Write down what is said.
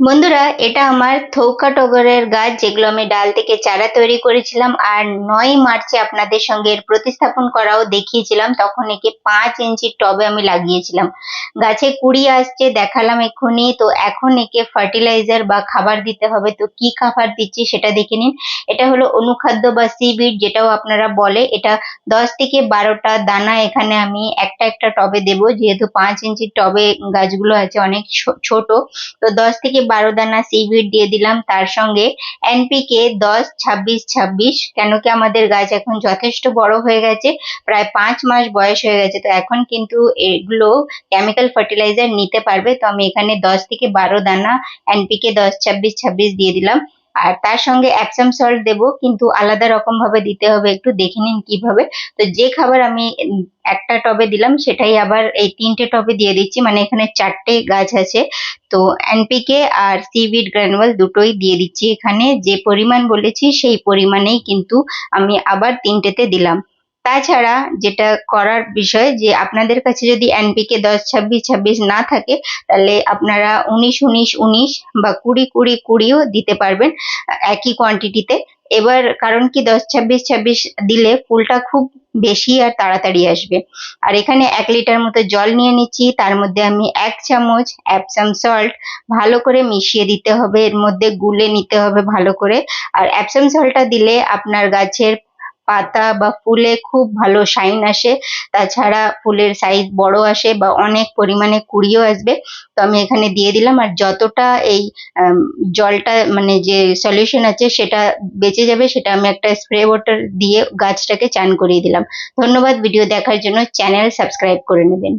বন্ধুরা, এটা আমার থৌকা টগরের গাছ যেগুলো আমি ডাল থেকে চারা তৈরি করেছিলাম আর নয় মার্চে আপনাদের সঙ্গে এর প্রতিস্থাপন করাও দেখিয়েছিলাম। তখন একে পাঁচ ইঞ্চির টবে আমি লাগিয়েছিলাম। গাছে কুড়ি আসছে, দেখালাম এক্ষুনি। তো এখন একে ফার্টিলাইজার বা খাবার দিতে হবে। তো কি খাবার দিচ্ছি সেটা দেখে নিন। এটা হলো অনুখাদ্য বা সিবিড যেটাও আপনারা বলে। এটা দশ থেকে বারোটা দানা এখানে আমি একটা একটা টবে দেব। যেহেতু পাঁচ ইঞ্চির টবে গাছগুলো আছে, অনেক ছোট। তো দশ থেকে বারো দানা সিভিড দিয়ে দিলাম। তার সঙ্গে এনপিকে দশ, ছাব্বিশ ছাব্বিশ, কেন কি আমাদের গাছ এখন যথেষ্ট বড় হয়ে গেছে, প্রায় পাঁচ মাস বয়স হয়ে গেছে। তো এখন কিন্তু এগুলো কেমিক্যাল ফার্টিলাইজার নিতে পারবে। তো আমি এখানে দশ থেকে বারো দানা এনপিকে দশ, ছাব্বিশ ছাব্বিশ দিয়ে দিলাম। আর তার সঙ্গে অ্যাপসাম সল্ট দেবো, কিন্তু আলাদা রকম ভাবে দিতে হবে, একটু দেখে নিন কীভাবে। তো যে খাবার আমি একটা টবে দিলাম, সেটাই আবার এই তিনটে টবে দিয়ে দিচ্ছি মানে এখানে চারটে গাছ আছে। তো এনপিকে আর সিভিড গ্র্যানুয়াল দুটোই দিয়ে দিচ্ছি এখানে। যে পরিমাণ বলেছি, সেই পরিমাণেই কিন্তু আমি আবার তিনটেতে দিলাম। তাছাড়া যেটা করার বিষয় যে আপনাদের কাছে যদি এনপিকে দশ, ছাব্বিশ ছাব্বিশ না থাকে, তাহলে আপনারা উনিশ উনিশ উনিশ বা কুড়ি কুড়ি, কুড়িও দিতে পারবেন, একই কোয়ান্টিটিতে এবার কারণ কি দশ, ছাব্বিশ ছাব্বিশ দিলে ফুলটা খুব বেশি আর তাড়াতাড়ি আসবে। আর এখানে এক লিটার মতো জল নিয়ে নিচ্ছি, তার মধ্যে আমি এক চামচ অ্যাপসাম সল্ট ভালো করে মিশিয়ে দিতে হবে, এর মধ্যে গুলে নিতে হবে ভালো করে। আর অ্যাপসাম সল্টটা দিলে আপনার গাছের পাতা বা ফুলে খুব ভালো শাইন আসে। তাছাড়া ফুলের সাইজ বড় আসে বা অনেক পরিমাণে কুড়িও আসবে। তো আমি এখানে দিয়ে দিলাম আর যতটা এই জলটা মানে যে সলিউশন আছে সেটা বেঁচে যাবে সেটা আমি একটা স্প্রে ওয়াটার দিয়ে গাছটাকে চান করিয়ে দিলাম। ধন্যবাদ ভিডিও দেখার জন্য। চ্যানেল সাবস্ক্রাইব করে নেবেন।